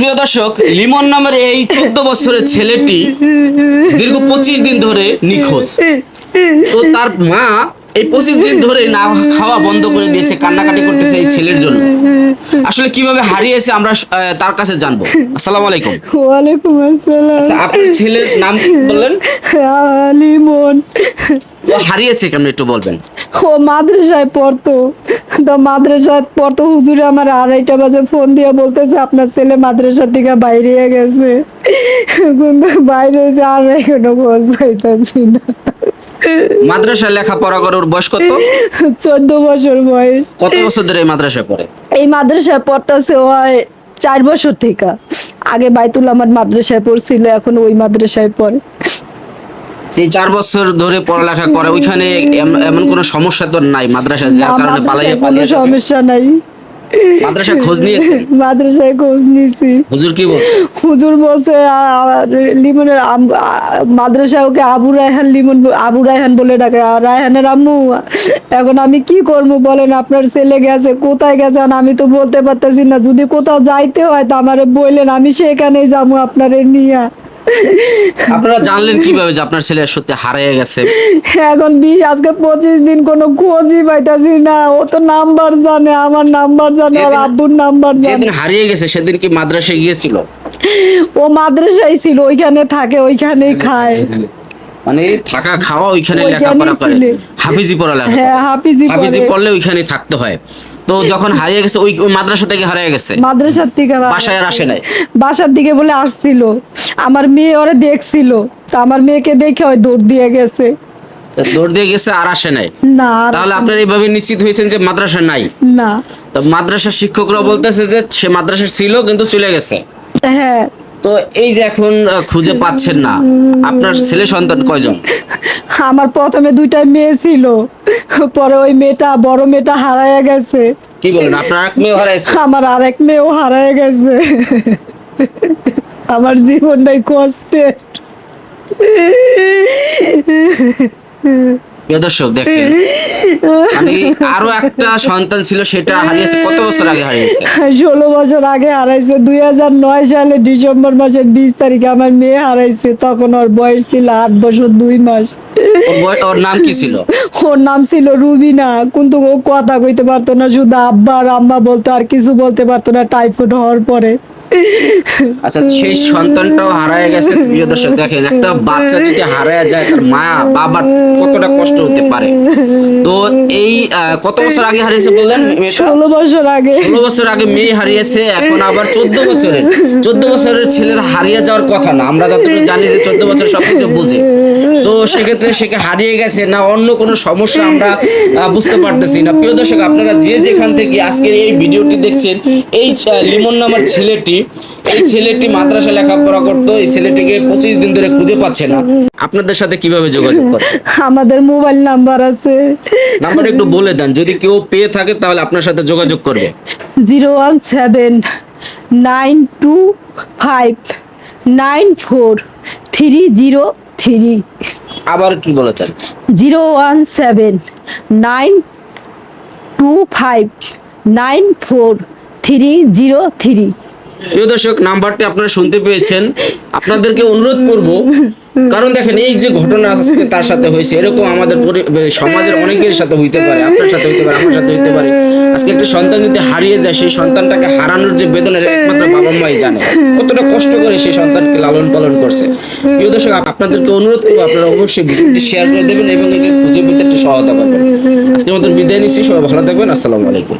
প্রিয় দর্শক লিমন নামের এই চোদ্দ বছরের ছেলেটি দীর্ঘ পঁচিশ দিন ধরে নিখোঁজ। তো তার মা এই পঁচিশ দিন ধরে না খাওয়া বন্ধ করে দিয়েছে কান্নাকাটি করতেছে এই ছেলের জন্য। আসলে কীভাবে হারিয়েছে আমরা তার কাছে জানব। আসসালামু আলাইকুম। ওয়ালাইকুম আসসালাম। আচ্ছা আপনার ছেলের নাম কি বললেন? লিমন। হারিয়েছে কেন একটু বলবেন? ও মাদ্রাসায় পড়তো। তো মাদ্রাসায় পড়তো হুজুরে আমার আড়াইটা বাজে ফোন দিয়ে বলতেছে আপনার ছেলে মাদ্রাসা থেকে বাইরে গেছে। কিন্তু বাইরে হয়েছে আর এখনও খোঁজ পাইতেছি না। মাদ্রাসায় লেখাপড়া করে ওর বয়স কত? চোদ্দ বছর বয়স। কত বছর ধরে এই মাদ্রাসায় পড়ে? এই মাদ্রাসায় পড়তেছে হয় চার বছর থেকে। আগে বাইতুল আমার মাদ্রাসায় পড়ছিল এখন ওই মাদ্রাসায় পড়ে। এই চার বছর ধরে পড়ালেখা করে ওইখানে এমন কোনো সমস্যা তো নাই মাদ্রাসায় যার কারণে পালাইয়ে পালিয়ে সমস্যা নাই। মাদ্রাসায় খোঁজ নিয়েছেন? মাদ্রাসায় খোঁজ নিছি হুজুর কি বলছে? হুজুর বলছে লিমনের মাদ্রাসায় ওকে আবু রায়হান লিমন আবু রায়হান বলে ডাকে। আর রায়হানের আম্মু এখন আমি কি করব বলেন আপনার ছেলে গেছে কোথায় গেছে? আমি তো বলতে পারতেছি না যদি কোথাও যাইতে হয় তো আমারে বললেন আমি সেখানেই যাব আপনারে নিয়ে। আপনারা জানলেন কীভাবে যে আপনার ছেলে সত্যি হারিয়ে গেছে? এখন বিশ আজকে পঁচিশ দিন কোনো খোঁজই পাইতাছি না। ও তো নাম্বার জানে আমার নাম্বার জানে আর আব্বুর নাম্বার জানে। যেদিন হারিয়ে গেছে সেদিন কি মাদ্রাসায় গিয়েছিল? ও মাদ্রাসায় ছিল ওইখানে থাকে ওইখানেই খায়। মানে থাকা খাওয়া ওইখানে লেখাপড়া করে। হাফিজি পড়ালেখা হ্যাঁ করে। হাফিজি হাফিজি পড়লে ওইখানে থাকতে হয়। তো যখন হারিয়ে গেছে ওই মাদ্রাসা থেকে হারিয়ে গেছে। মাদ্রাসার থেকে বাসায় আর আসে নাই। বাসার দিকে বলে আসছিল। আমার মেয়ে ওরে দেখছিল। তো আমার মেয়েকে দেখে ওই দৌড় দিয়ে গেছে। দৌড় দিয়ে গেছে আর আসে নাই। না তাহলে আপনারা এইভাবে নিশ্চিত হয়েছেন যে মাদ্রাসা নাই? না। তো মাদ্রাসার শিক্ষকরা বলতেছে যে সে মাদ্রাসা ছিল কিন্তু চলে গেছে। হ্যাঁ। তো এই যে এখন খুঁজে পাচ্ছেন না। আপনার ছেলে সন্তান কয়জন? আমার প্রথমে দুইটা মেয়ে ছিল। পরে ওই মেয়েটা বড় মেয়েটা হারায় গেছে। কি বলেন আপনার এক মেয়ে হারাইছে? আমার আরেক মেয়েও হারায় গেছে। আমার জীবনটাই কষ্টের। প্রিয় দর্শক দেখেন মানে আরও একটা সন্তান ছিল সেটা হারিয়েছে কত বছর আগে হারিয়েছে? ষোলো বছর আগে হারাইছে দুই হাজার নয় সালে ডিসেম্বর মাসের বিশ তারিখে আমার মেয়ে হারাইছে তখন ওর বয়স ছিল আট বছর দুই মাস। ওর ওর নাম কি ছিল? ওর নাম ছিল রুবিনা কিন্তু ও কথা কইতে পারতো না শুধু আব্বা আর আম্মা বলতো আর কিছু বলতে পারতো না টাইফয়েড হওয়ার পরে। আচ্ছা সেই সন্তানটাও হারায় গেছে প্রিয় দর্শক দেখেন একটা বাচ্চা যদি হারায় যায় তার মা বাবার কতটা কষ্ট হতে পারে? তো এই কত বছর আগে হারিয়েছে বললেন ষোলো বছর আগে। ষোলো বছর আগে মেয়ে হারিয়েছে এখন আবার চোদ্দ বছরের। চোদ্দ বছরের ছেলের হারিয়ে যাওয়ার কথা না আমরা যতটুকু জানি যে চোদ্দ বছর সবকিছু বুঝে। তো সেক্ষেত্রে সেকে হারিয়ে গেছে না অন্য কোনো সমস্যা আমরা বুঝতে পারতেছি না। প্রিয় দর্শক আপনারা যে যেখান থেকে আজকের এই ভিডিওটি দেখছেন এই লিমন নামার ছেলেটি এই ছেলেটি মাদ্রাসা লেখাপড়া করতো এই ছেলেটিকে পঁচিশ দিন ধরে খুঁজে পাচ্ছে না। আপনাদের সাথে কীভাবে যোগাযোগ করে? আমাদের মোবাইল নাম্বার আছে। নাম্বার একটু বলে দেন যদি কেউ পেয়ে থাকে তাহলে আপনার সাথে যোগাযোগ করবে। Zero one seven nine two five nine four three zero three. আবার একটু বলে দেন। Zero one seven nine two five nine four three zero three. প্রিয় দর্শক, নাম্বারটি আপনারা শুনতে পেয়েছেন। আপনাদেরকে অনুরোধ করব, কারণ দেখেন, এই যে ঘটনা আজকে তার সাথে হয়েছে, এরকম আমাদের সমাজের অনেকের সাথে হইতে পারে, আপনার সাথে হইতে পারে, আমার সাথে হইতে পারে। আজকে একটা সন্তান যদি হারিয়ে যায়, সেই সন্তানটাকে হারানোর যে বেদনা একমাত্র বাবা মাই জানে, কতটা কষ্ট করে সেই সন্তানকে লালন পালন করছে। প্রিয় দর্শক আপনাদেরকে অনুরোধ করব, আপনারা অবশ্যই ভিডিওটি শেয়ার করে দেবেন এবং একে খুঁজে পেতে একটু সহায়তা করবেন। আজকের মতন বিদায় নিচ্ছি, সবাই ভালো থাকবেন, আসসালামু আলাইকুম।